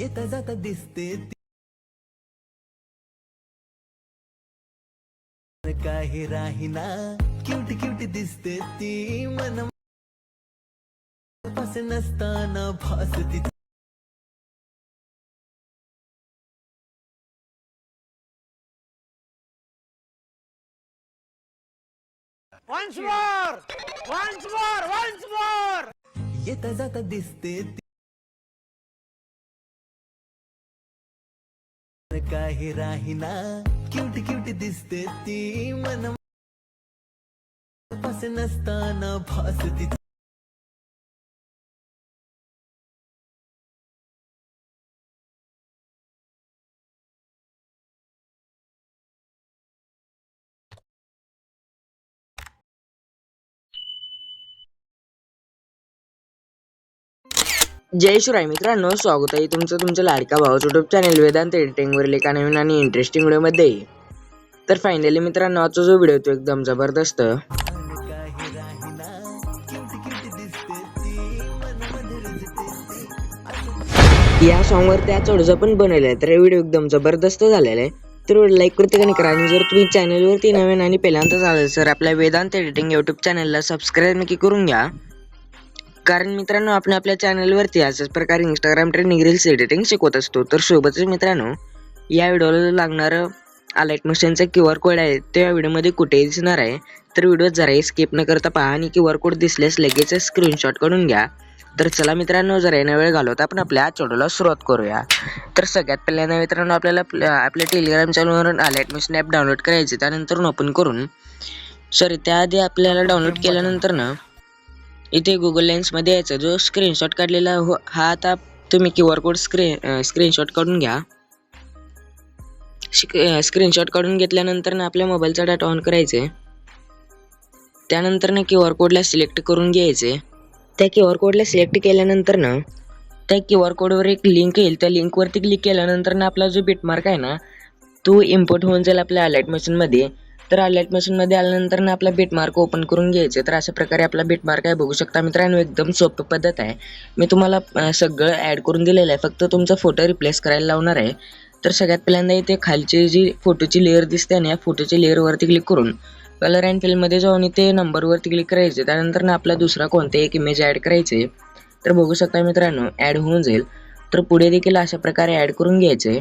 येता जाता दिसते ती काही राहीना क्यूट क्यूट दिसते ती मन पास नसताना भासती Once more! Once more! Once more! येता जाता दिसते ती काही राहिना. क्यूट क्यूट दिसते ती. मन नसताना भासती जय शिवराय मित्रांनो स्वागत आहे तुमचं तुमच्या लाडका भाऊ युट्यूब चॅनल वेदांत एडिटिंगवरील एका नवीन आणि इंटरेस्टिंग व्हिडिओमध्ये तर फायनली मित्रांनो आजचा जो व्हिडिओ तो एकदम जबरदस्त. या सॉन्गवर त्या चढचा पण बनवलेला आहे तर व्हिडिओ एकदम जबरदस्त झालेला आहे. तर व्हिडिओ लाईक करते का करा आणि जर तुम्ही चॅनलवरती नवीन आणि पहिल्यांदाच आले तर आपल्या वेदांत एडिटिंग युट्यूब चॅनलला सबस्क्राईब नक्की करून घ्या. कारण मित्रांनो आपण आपल्या चॅनलवरती अशाच प्रकारे इंस्टाग्राम ट्रेनिंग रील्स एडिटिंग शिकवत असतो. तर सोबतच मित्रांनो या व्हिडिओला लागणारं अलाइट मशीनचा क्यू आर कोड आहे तो या व्हिडिओमध्ये कुठेही दिसणार आहे. तर व्हिडिओ जराही स्किप न करता पहा आणि क्यू आर कोड दिसल्यास लगेच स्क्रीनशॉट काढून घ्या. तर चला मित्रांनो जरा येणं वेळ घालवता आपण आपल्या चॅनलला सुरुवात करूया. तर सगळ्यात पहिल्यांदा मित्रांनो आपल्याला आपल्या आपल्या टेलिग्राम चॅनलवरून अलाइट मशीन ॲप डाउनलोड करायचे त्यानंतर ओपन करून सॉरी त्याआधी आपल्याला डाउनलोड केल्यानंतर ना इथे गुगल लेन्समध्ये यायचं. जो स्क्रीनशॉट काढलेला हो हा आता तुम्ही Q R code screen screenshot काढून घ्या. स्क्रीनशॉट काढून घेतल्यानंतर ना आपल्या मोबाईलचा डाटा ऑन करायचे. त्यानंतर ना क्यू आर कोडला सिलेक्ट करून घ्यायचे. त्या क्यू आर कोडला सिलेक्ट केल्यानंतर ना त्या क्यू आर कोडवर एक लिंक येईल. त्या लिंकवरती क्लिक केल्यानंतर ना आपला जो बिटमार्क आहे ना तो इम्पोर्ट होऊन जाईल आपल्या अलर्ट मशीनमध्ये तर अलर्ट मशीनमध्ये आल्यानंतर ना आपला बिटमार्क ओपन करून घ्यायचे. तर अशा प्रकारे आपला बिटमार्क आहे. बघू शकता मित्रांनो एकदम सोपी पद्धत आहे. मी तुम्हाला सगळं ॲड करून दिलेलं आहे. फक्त तुमचा फोटो रिप्लेस करायला लावणार आहे. तर सगळ्यात पहिल्यांदा इथे खालची जी फोटोची लेअर दिसते ना या फोटोची लेअरवरती क्लिक करून कलर अँड फिल्ममध्ये जाऊन इथे नंबरवरती क्लिक करायचे. त्यानंतर ना आपला दुसरा कोणते एक इमेज ॲड करायचे. तर बघू शकता मित्रांनो ॲड होऊन जाईल. तर पुढे देखील अशा प्रकारे ॲड करून घ्यायचे.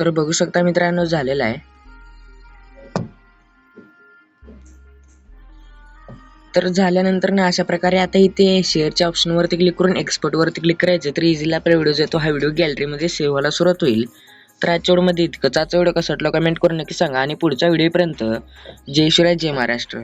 तर बघू शकता मित्रांनो झालेला आहे. तर झाल्यानंतर ना अशा प्रकारे आता इथे शेअरच्या ऑप्शनवरती क्लिक करून एक्सपोर्टवरती क्लिक करायचं. तर इझिली आपला व्हिडिओ जो आहे तो हा व्हिडिओ गॅलरीमध्ये सेव्ह व्हायला सुरुवात होईल. तर आजच्या व्हिडिओमध्ये इतकंच. आजचा व्हिडिओ कसा वाटला कमेंट करून नक्की सांगा. आणि पुढच्या व्हिडिओपर्यंत जय शिवराय जय महाराष्ट्र.